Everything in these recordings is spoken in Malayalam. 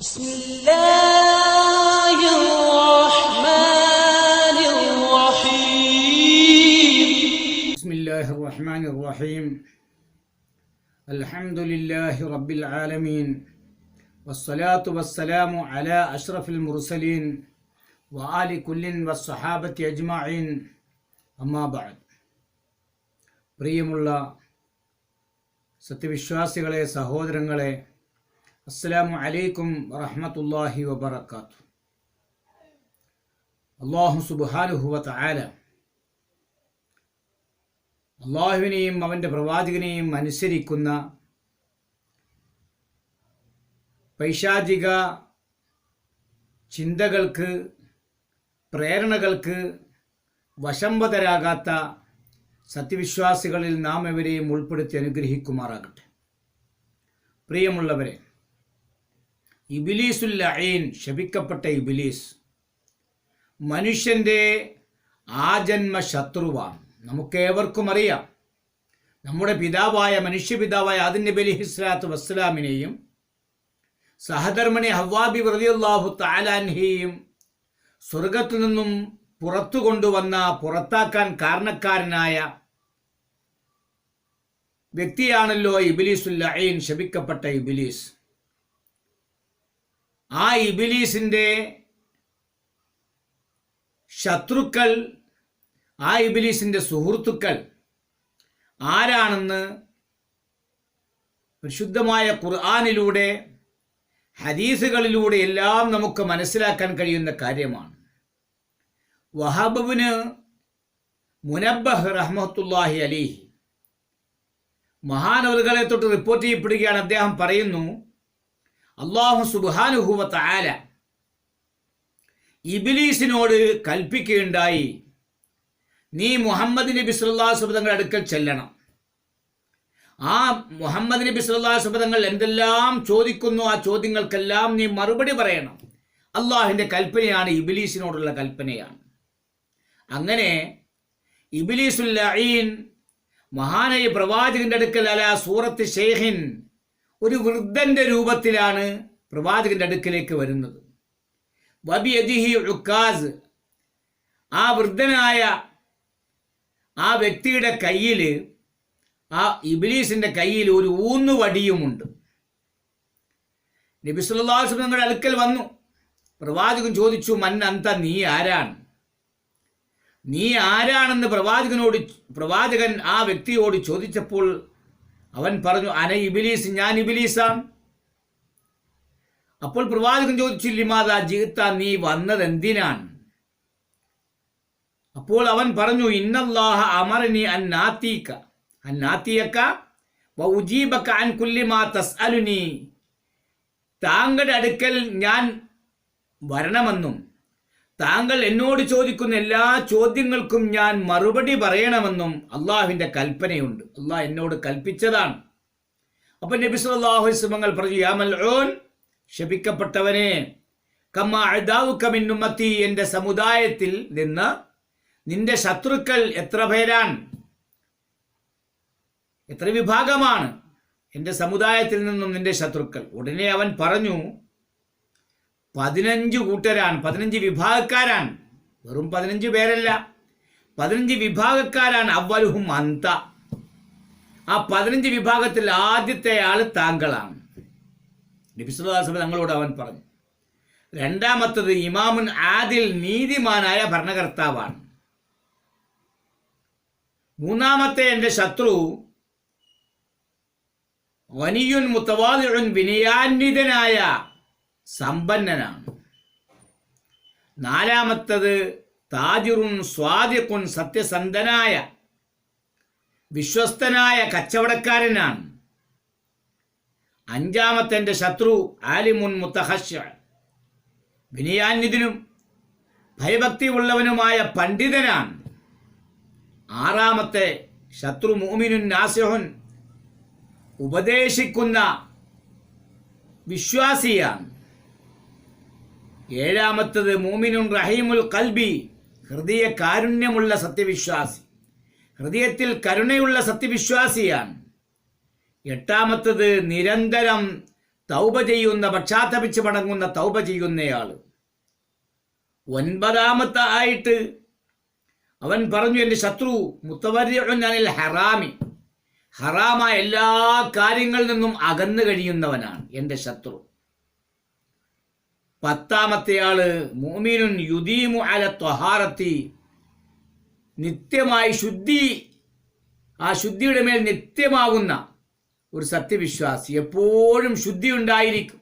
بسم الله الرحمن الرحيم بسم الله الرحمن الرحيم الحمد لله رب العالمين والصلاة والسلام على أشرف المرسلين وآل كل والصحابة أجمعين أما بعد പ്രിയമുള്ള സത്യവിശ്വാസികളെ സഹോദരങ്ങളെ അസ്സലാമു അലൈക്കും വറഹമത്തല്ലാഹി വബർക്കാത്തു അള്ളാഹു സുബ്ഹാനഹു ആല അള്ളാഹുവിനെയും അവന്റെ പ്രവാചകനെയും അനുസരിക്കുന്ന പൈശാചിക ചിന്തകൾക്ക് പ്രേരണകൾക്ക് വശംവതരാകാത്ത സത്യവിശ്വാസികളിൽ നാം എവരെയും ഉൾപ്പെടുത്തി അനുഗ്രഹിക്കുമാറാകട്ടെ. പ്രിയമുള്ളവരെ ഇബിലീസുൽ അയീൻ ശപിക്കപ്പെട്ട ഇബിലീസ് മനുഷ്യന്റെ ആജന്മ ശത്രുവാണ്. നമുക്കേവർക്കും അറിയാം. നമ്മുടെ പിതാവായ മനുഷ്യപിതാവായ ആദിൻ നബി അലി ഹിസ്ലാത്ത് വസ്സലാമിനെയും സഹധർമ്മണി ഹവാബി വൃതിയുള്ളാഹു താലാൻഹിയും സ്വർഗത്തിൽ നിന്നും പുറത്തു കൊണ്ടുവന്ന പുറത്താക്കാൻ കാരണക്കാരനായ വ്യക്തിയാണല്ലോ ഇബിലീസുൽ ശപിക്കപ്പെട്ട ഇബിലീസ്. ആ ഇബിലീസിന്റെ ശത്രുക്കൾ ആ ഇബിലീസിന്റെ സുഹൃത്തുക്കൾ ആരാണെന്ന് പരിശുദ്ധമായ ഖുർആാനിലൂടെ ഹദീസുകളിലൂടെ എല്ലാം നമുക്ക് മനസ്സിലാക്കാൻ കഴിയുന്ന കാര്യമാണ്. വഹാബുവിന് മുനബ്ബഹ് റഹ്മത്തുല്ലാഹി അലിഹി മഹാനവറുകളെ തൊട്ട് റിപ്പോർട്ട് ചെയ്യപ്പെടുകയാണ്. അദ്ദേഹം പറയുന്നു അള്ളാഹു സുബാനുഹുവത്ത് ഇബിലീസിനോട് കൽപ്പിക്കുകയുണ്ടായി. നീ മുഹമ്മദ് നബി സുല്ലാ സുബങ്ങൾ അടുക്കൽ ചെല്ലണം. ആ മുഹമ്മദ് നബി സുല്ലാ സുബങ്ങൾ എന്തെല്ലാം ചോദിക്കുന്നു ആ ചോദ്യങ്ങൾക്കെല്ലാം നീ മറുപടി പറയണം. അള്ളാഹിന്റെ കൽപ്പനയാണ് ഇബിലീസിനോടുള്ള കൽപ്പനയാണ്. അങ്ങനെ ഇബിലീസുല്ലീൻ മഹാനായ പ്രവാചകന്റെ അടുക്കൽ അല സൂറത്ത് ഷെയ്ഖിൻ ഒരു വൃദ്ധന്റെ രൂപത്തിലാണ് പ്രവാചകന്റെ അടുക്കിലേക്ക് വരുന്നത്. വബിയദിഹി ഉക്കാസ് ആ വൃദ്ധനായ ആ വ്യക്തിയുടെ കയ്യിൽ ആ ഇബിലീസിന്റെ കയ്യിൽ ഒരു ഊന്നുവടിയുമുണ്ട്. നബി സല്ലല്ലാഹു അലൈഹി വസല്ലം അടുക്കൽ വന്നു. പ്രവാചകൻ ചോദിച്ചു മൻ അന്ത? നീ ആരാണ്? നീ ആരാണെന്ന് പ്രവാചകനോട് പ്രവാചകൻ ആ വ്യക്തിയോട് ചോദിച്ചപ്പോൾ അവൻ പറഞ്ഞു അന ഇബിലീസ് ഞാൻ ഇബിലീസാണ്. അപ്പോൾ പ്രവാചകൻ ചോദിച്ചു ലിമാത ജീത്ത നീ വന്നത് എന്തിനാണ്? അപ്പോൾ അവൻ പറഞ്ഞു ഇന്നല്ലാഹ അമറനി അൻ നാത്തീക്ക അൻ നാത്തിയക്ക? ഉജീബക്ക അൻ കുല്ലിമാ തസ്അലുനി. താങ്കളുടെ അടുക്കൽ ഞാൻ വരണമെന്നും. താങ്കൾ എന്നോട് ചോദിക്കുന്ന എല്ലാ ചോദ്യങ്ങൾക്കും ഞാൻ മറുപടി പറയണമെന്നും അള്ളാഹുവിന്റെ കൽപ്പനയുണ്ട്. അള്ളാഹ് എന്നോട് കൽപ്പിച്ചതാണ്. അപ്പൊ നബി അലൈഹി വസല്ലം പറഞ്ഞു യാമൽ ഓൻ ശപിക്കപ്പെട്ടവനെ കമ്മ എന്റെ സമുദായത്തിൽ നിന്ന് നിന്റെ ശത്രുക്കൾ എത്ര പേരാണ്? എത്ര വിഭാഗമാണ്? എന്റെ സമുദായത്തിൽ നിന്നും നിന്റെ ശത്രുക്കൾ. ഉടനെ അവൻ പറഞ്ഞു പതിനഞ്ച് കൂട്ടരാണ് പതിനഞ്ച് വിഭാഗക്കാരാണ്. വെറും പതിനഞ്ച് പേരല്ല. പതിനഞ്ച് വിഭാഗക്കാരാണ് അവലുഹും അന്ത. ആ പതിനഞ്ച് വിഭാഗത്തിൽ ആദ്യത്തെ ആൾ താങ്കളാണ്. നബിസുല്ലാസ്ലം തങ്ങളോട് അവൻ പറഞ്ഞു രണ്ടാമത്തത് ഇമാമുൻ ആദിൽ നീതിമാനായ ഭരണകർത്താവാണ്. മൂന്നാമത്തെ എന്റെ ശത്രു വനിയുൻ മുത്തവാദിയുൻ വിനയാന്വിതനായ സമ്പന്നനാണ്. നാലാമത്തത് താജിറുൻ സ്വാദിഖുൻ സത്യസന്ധനായ വിശ്വസ്തനായ കച്ചവടക്കാരനാണ്. അഞ്ചാമത്തെ ശത്രു ആലിമുൻ മുത്തഹഷ വിനയാന്വിതനും ഭയഭക്തി ഉള്ളവനുമായ പണ്ഡിതനാണ്. ആറാമത്തെ ശത്രു മോമിനുൻ നാസിഹുൻ ഉപദേശിക്കുന്ന വിശ്വാസിയാണ്. ഏഴാമത്തത് മൂമിനുൻ റഹീമുൽ കൽബി ഹൃദയ കാരുണ്യമുള്ള സത്യവിശ്വാസി. ഹൃദയത്തിൽ കരുണയുള്ള സത്യവിശ്വാസിയാണ്. എട്ടാമത്തത് നിരന്തരം തൗപ ചെയ്യുന്ന പക്ഷാത്തപിച്ച് മടങ്ങുന്ന തൗപ ചെയ്യുന്നയാൾ ഒൻപതാമത്തെ ആയിട്ട് അവൻ പറഞ്ഞു എന്റെ ശത്രു മുത്തവരിൽ ഹറാമി. ഹറാമായ എല്ലാ കാര്യങ്ങളിൽ നിന്നും അകന്നു കഴിയുന്നവനാണ് എന്റെ ശത്രു. പത്താമത്തെയാൾ മോമിനുൻ യുദീമു അല ത്വഹാറത്തി. നിത്യമായി ശുദ്ധി ആ ശുദ്ധിയുടെ മേൽ നിത്യമാകുന്ന ഒരു സത്യവിശ്വാസി എപ്പോഴും ശുദ്ധി ഉണ്ടായിരിക്കും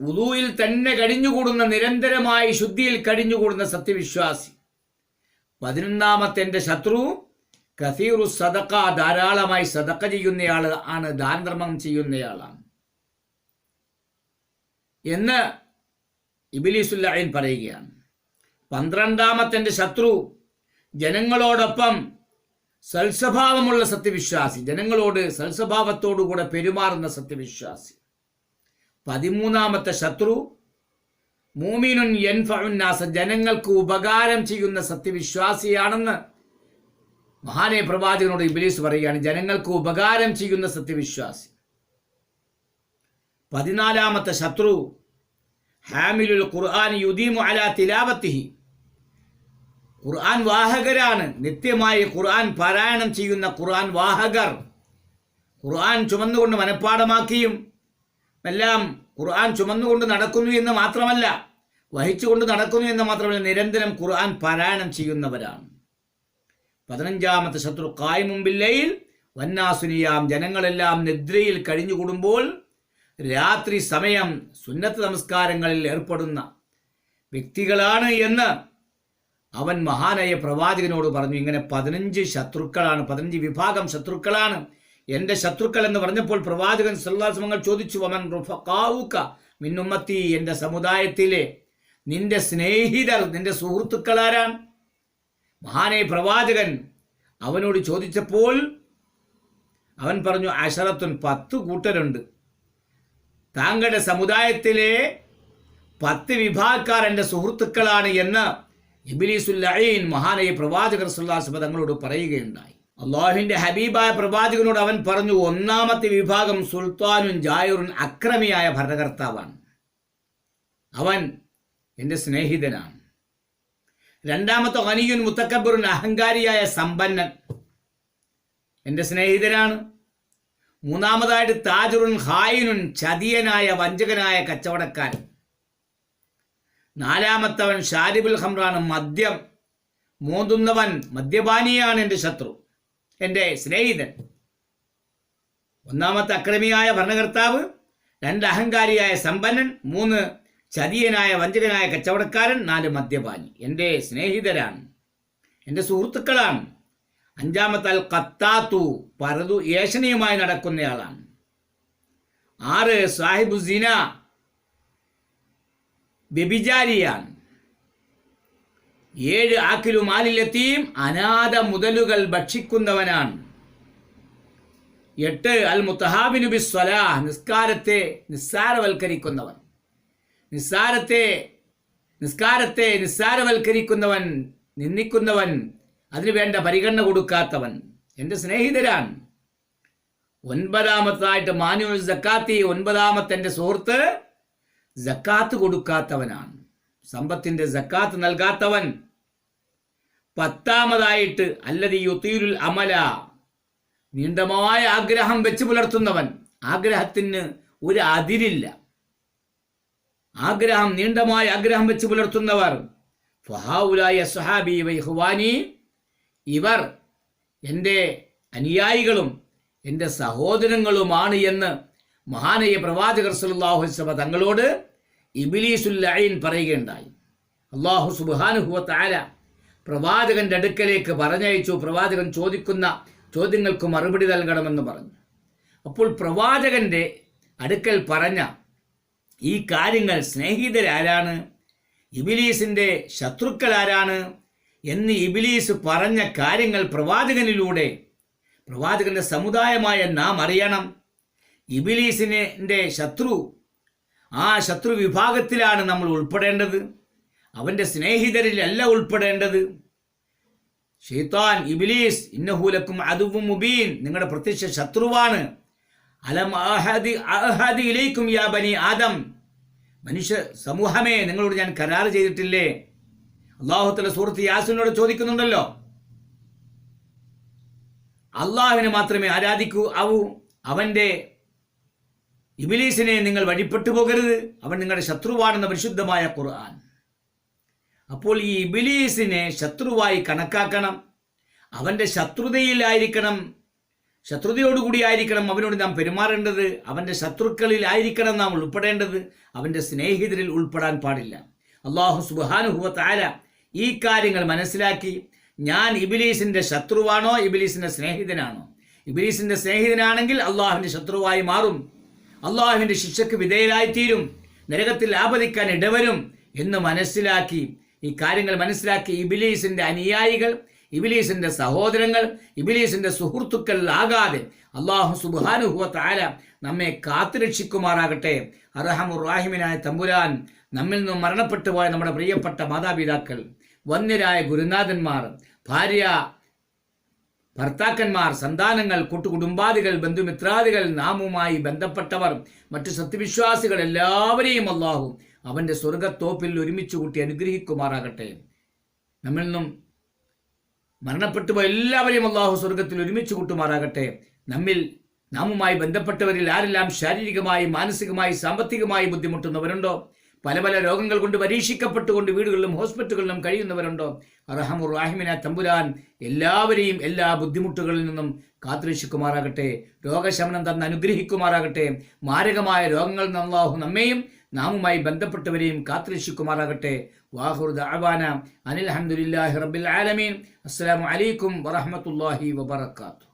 ഉദൂയിൽ തന്നെ കഴിഞ്ഞുകൂടുന്ന നിരന്തരമായി ശുദ്ധിയിൽ കഴിഞ്ഞുകൂടുന്ന സത്യവിശ്വാസി. പതിനൊന്നാമത്തെ എന്റെ ശത്രു കസീറു സദക്ക ധാരാളമായി സദക്ക ചെയ്യുന്നയാൾ ആണ് ദാനധർമ്മം ചെയ്യുന്നയാളാണ്. എന്ന് ഇബിലിസുല്ലൈൻ പറയുകയാണ്. പന്ത്രണ്ടാമത്തെ ശത്രു ജനങ്ങളോടൊപ്പം സൽസ്വഭാവമുള്ള സത്യവിശ്വാസി ജനങ്ങളോട് സൽസ്വഭാവത്തോടുകൂടെ പെരുമാറുന്ന സത്യവിശ്വാസി. പതിമൂന്നാമത്തെ ശത്രു മൂമീനുൻ എൻഫുന്നാസ ജനങ്ങൾക്ക് ഉപകാരം ചെയ്യുന്ന സത്യവിശ്വാസിയാണെന്ന് മഹാനെ പ്രവാചകനോട് ഇബിലീസ് പറയുകയാണ്. ജനങ്ങൾക്ക് ഉപകാരം ചെയ്യുന്ന സത്യവിശ്വാസി. പതിനാലാമത്തെ ശത്രു ഹാമിലുൽ ഖുർആൻ യുദീമു അലാ തിലാവത്തിഹി. ഖുർആൻ വാഹകരാണ്. നിത്യമായി ഖുർആൻ പാരായണം ചെയ്യുന്ന ഖുർആൻ വാഹകർ. ഖുർആൻ ചുമന്നുകൊണ്ട് മനഃപ്പാടമാക്കിയും എല്ലാം ഖുർആൻ ചുമന്നുകൊണ്ട് നടക്കുന്നു എന്ന് മാത്രമല്ല വഹിച്ചുകൊണ്ട് നടക്കുന്നു എന്ന് മാത്രമല്ല നിരന്തരം ഖുർആൻ പാരായണം ചെയ്യുന്നവരാണ്. പതിനഞ്ചാമത്തെ ശത്രു കായ്മുമ്പില്ലയിൽ വന്നാസുനിയാം ജനങ്ങളെല്ലാം നിദ്രയിൽ കഴിഞ്ഞുകൂടുമ്പോൾ രാത്രി സമയം സുന്നത്ത് നമസ്കാരങ്ങളിൽ ഏർപ്പെടുന്ന വ്യക്തികളാണ് എന്ന് അവൻ മഹാനായ പ്രവാചകനോട് പറഞ്ഞു. ഇങ്ങനെ പതിനഞ്ച് ശത്രുക്കളാണ് പതിനഞ്ച് വിഭാഗം ശത്രുക്കളാണ് എന്റെ ശത്രുക്കൾ എന്ന് പറഞ്ഞപ്പോൾ പ്രവാചകൻ സല്ലാസ്മങ്ങൾ ചോദിച്ചു അവൻ റുഫഖാവുക മിന്നുമ്മത്തി എന്റെ സമുദായത്തിലെ നിന്റെ സ്നേഹിതർ നിന്റെ സുഹൃത്തുക്കളാരാണ് മഹാനായ പ്രവാചകൻ അവനോട് ചോദിച്ചപ്പോൾ അവൻ പറഞ്ഞു അഷറത്തുൻ പത്ത് കൂട്ടരുണ്ട്. താങ്കളുടെ സമുദായത്തിലെ പത്ത് വിഭാഗക്കാർ എന്റെ സുഹൃത്തുക്കളാണ് എന്ന് ഇബിലിസുല്ലീൻ മഹാനായ പ്രവാചകർ സുല്ലാസ് തങ്ങളോട് പറയുകയുണ്ടായി. അള്ളാഹുവിന്റെ ഹബീബായ പ്രവാചകനോട് അവൻ പറഞ്ഞു ഒന്നാമത്തെ വിഭാഗം സുൽത്താനും ജായൂറും അക്രമിയായ ഭരണകർത്താവാണ്. അവൻ എന്റെ സ്നേഹിതനാണ്. രണ്ടാമത്തെ ഖനിയുൻ മുത്തക്കബറുൻ അഹങ്കാരിയായ സമ്പന്നൻ എന്റെ സ്നേഹിതനാണ്. മൂന്നാമതായിട്ട് താജുറുൻ ഹായിനുൻ ചതിയനായ വഞ്ചകനായ കച്ചവടക്കാരൻ. നാലാമത്തവൻ ഷാരിബുൽ ഹംറാണ് മദ്യം മോന്തുന്നവൻ മദ്യപാനിയാണ് എന്റെ ശത്രു എന്റെ സ്നേഹിതൻ. ഒന്നാമത്തെ അക്രമിയായ ഭരണകർത്താവ് രണ്ട് അഹങ്കാരിയായ സമ്പന്നൻ മൂന്ന് ചതിയനായ വഞ്ചകനായ കച്ചവടക്കാരൻ നാല് മദ്യപാനി. എന്റെ സ്നേഹിതരാണ് എന്റെ സുഹൃത്തുക്കളാണ്. അഞ്ചാമത്തെ അൽ കത്താത്തു പരതു ഏഷണിയുമായി നടക്കുന്നയാളാണ്. ആറ് സാഹിബു സിന വ്യഭിചാരിയാണ്. ഏഴ് ആക്കിലു മാലിലെത്തിയും അനാഥ മുതലുകൾ ഭക്ഷിക്കുന്നവനാണ്. എട്ട് അൽ മുത്തഹാബിനു സ്വലാഹ് നിസ്കാരത്തെ നിസ്സാരവൽക്കരിക്കുന്നവൻ. നിസ്സാരത്തെ നിസ്കാരത്തെ നിസ്സാരവൽക്കരിക്കുന്നവൻ നിന്ദിക്കുന്നവൻ അതിനു വേണ്ട പരിഗണന കൊടുക്കാത്തവൻ. എന്റെ സ്നേഹിതരാണ്. ഒൻപതാമത്തായിട്ട് മാനുവൽ ജക്കാത്തി ഒൻപതാമത്തെ എന്റെ സുഹൃത്ത് ജക്കാത്ത് കൊടുക്കാത്തവനാണ്. സമ്പത്തിന്റെ ജക്കാത്ത് നൽകാത്തവൻ. പത്താമതായിട്ട് അല്ലതി യുത്തീരുൽ അമല നീണ്ടമായ ആഗ്രഹം വെച്ച് പുലർത്തുന്നവൻ. ആഗ്രഹത്തിന് ഒരു അതിരില്ല. ആഗ്രഹം നീണ്ടമായ ആഗ്രഹം വെച്ച് പുലർത്തുന്നവർ. ഫഹാവുലായ സുഹാബി വൈഹുവാനി ഇവർ എന്റെ അനുയായികളും എന്റെ സഹോദരങ്ങളുമാണ് എന്ന് മഹാനയ പ്രവാചകർ വസല്ലം തങ്ങളോട് ഇബിലീസുല്ലൈൻ പറയുകയുണ്ടായി. അള്ളാഹു സുബ്ഹാനഹു താര പ്രവാചകന്റെ അടുക്കലേക്ക് പറഞ്ഞയച്ചു. പ്രവാചകൻ ചോദിക്കുന്ന ചോദ്യങ്ങൾക്ക് മറുപടി നൽകണമെന്ന് പറഞ്ഞു. അപ്പോൾ പ്രവാചകന്റെ അടുക്കൽ പറഞ്ഞ ഈ കാര്യങ്ങൾ സ്നേഹിതരാരാണ്? ഇബിലീസിന്റെ ശത്രുക്കൾ ആരാണ് എന്ന് ഇബിലീസ് പറഞ്ഞ കാര്യങ്ങൾ പ്രവാചകനിലൂടെ പ്രവാചകന്റെ സമുദായമായ നാം അറിയണം. ഇബിലീസിനെ ശത്രു ആ ശത്രു വിഭാഗത്തിലാണ് നമ്മൾ ഉൾപ്പെടേണ്ടത്. അവന്റെ സ്നേഹിതരിലല്ല ഉൾപ്പെടേണ്ടത്. ഷെയ്ത്താൻ ഇബിലീസ് ഇന്നഹൂലക്കും അതുവും മുബീൻ നിങ്ങളുടെ പ്രത്യക്ഷ ശത്രുവാണ്. അലം അഹദി അഹദി ഇലൈക്കും യാ ബനി ആദം. മനുഷ്യ സമൂഹമേ നിങ്ങളോട് ഞാൻ കരാർ ചെയ്തിട്ടില്ലേ? അള്ളാഹുത്തല സുഹൃത്ത് യാസിനോട് ചോദിക്കുന്നുണ്ടല്ലോ. അള്ളാഹുവിനെ മാത്രമേ ആരാധിക്കൂ ആവൂ അവന്റെ ഇബിലീസിനെ നിങ്ങൾ വഴിപ്പെട്ടു പോകരുത്. അവൻ നിങ്ങളുടെ ശത്രുവാണെന്ന പരിശുദ്ധമായ ഖുർആൻ. അപ്പോൾ ഈ ഇബിലീസിനെ ശത്രുവായി കണക്കാക്കണം. അവന്റെ ശത്രുതയിലായിരിക്കണം. ശത്രുതയോടുകൂടി ആയിരിക്കണം അവനോട് നാം പെരുമാറേണ്ടത്. അവന്റെ ശത്രുക്കളിലായിരിക്കണം നാം ഉൾപ്പെടേണ്ടത്. അവന്റെ സ്നേഹിതരിൽ ഉൾപ്പെടാൻ പാടില്ല. അള്ളാഹു സുബാനുഹുവ താര ഈ കാര്യങ്ങൾ മനസ്സിലാക്കി ഞാൻ ഇബിലീസിന്റെ ശത്രുവാണോ ഇബിലീസിന്റെ സ്നേഹിതനാണോ? ഇബിലീസിന്റെ സ്നേഹിതനാണെങ്കിൽ അള്ളാഹുവിന്റെ ശത്രുവായി മാറും. അള്ളാഹുവിന്റെ ശിക്ഷയ്ക്ക് വിധേയരായിത്തീരും. നരകത്തിൽ ആപതിക്കാൻ ഇടവരും എന്ന് മനസ്സിലാക്കി ഈ കാര്യങ്ങൾ മനസ്സിലാക്കി ഇബിലീസിന്റെ അനുയായികൾ ഇബിലീസിന്റെ സഹോദരങ്ങൾ ഇബിലീസിന്റെ സുഹൃത്തുക്കൾ ആകാതെ അള്ളാഹു സുബാനുഹുവ താര നമ്മെ കാത്തുരക്ഷിക്കുമാറാകട്ടെ അറഹമുറാഹിമിനായ തമ്പുരാൻ നമ്മിൽ നിന്നും മരണപ്പെട്ടു പോയ നമ്മുടെ പ്രിയപ്പെട്ട മാതാപിതാക്കൾ വന്യരായ ഗുരുനാഥന്മാർ ഭാര്യ ഭർത്താക്കന്മാർ സന്താനങ്ങൾ കൂട്ടുകുടുംബാദികൾ ബന്ധുമിത്രാദികൾ നാമുമായി ബന്ധപ്പെട്ടവർ മറ്റു സത്യവിശ്വാസികൾ എല്ലാവരെയും അള്ളാഹു അവന്റെ സ്വർഗത്തോപ്പിൽ ഒരുമിച്ച് കൂട്ടി അനുഗ്രഹിക്കുമാറാകട്ടെ. നമ്മിൽ നിന്നും മരണപ്പെട്ടു പോയ എല്ലാവരെയും അള്ളാഹു സ്വർഗത്തിൽ ഒരുമിച്ച് കൂട്ടുമാറാകട്ടെ. നമ്മിൽ നാമുമായി ബന്ധപ്പെട്ടവരിൽ ആരെല്ലാം ശാരീരികമായി മാനസികമായി സാമ്പത്തികമായി ബുദ്ധിമുട്ടുന്നവരുണ്ടോ? പല പല രോഗങ്ങൾ കൊണ്ട് പരീക്ഷിക്കപ്പെട്ടുകൊണ്ട് വീടുകളിലും ഹോസ്പിറ്റലുകളിലും കഴിയുന്നവരുണ്ടോ? അറഹമുർ റാഹിമിന തമ്പുരാൻ എല്ലാവരെയും എല്ലാ ബുദ്ധിമുട്ടുകളിൽ നിന്നും കാത്തുരക്ഷിക്കുമാറാകട്ടെ. രോഗശമനം തന്ന് അനുഗ്രഹിക്കുമാറാകട്ടെ. മാരകമായ രോഗങ്ങൾ നിന്ന് അള്ളാഹു നമ്മെയും നാമുമായി ബന്ധപ്പെട്ടവരെയും കാത്തിരക്ഷിക്കുമാറാകട്ടെ. വാഹുർദ് ദഅവാന അനിൽ അഹമ്മദില്ലാഹി റബ്ബിൽ ആലമീൻ. അസ്സലാമു അലൈക്കും വറഹ്മത്തുള്ളാഹി വബറകാതുഹു.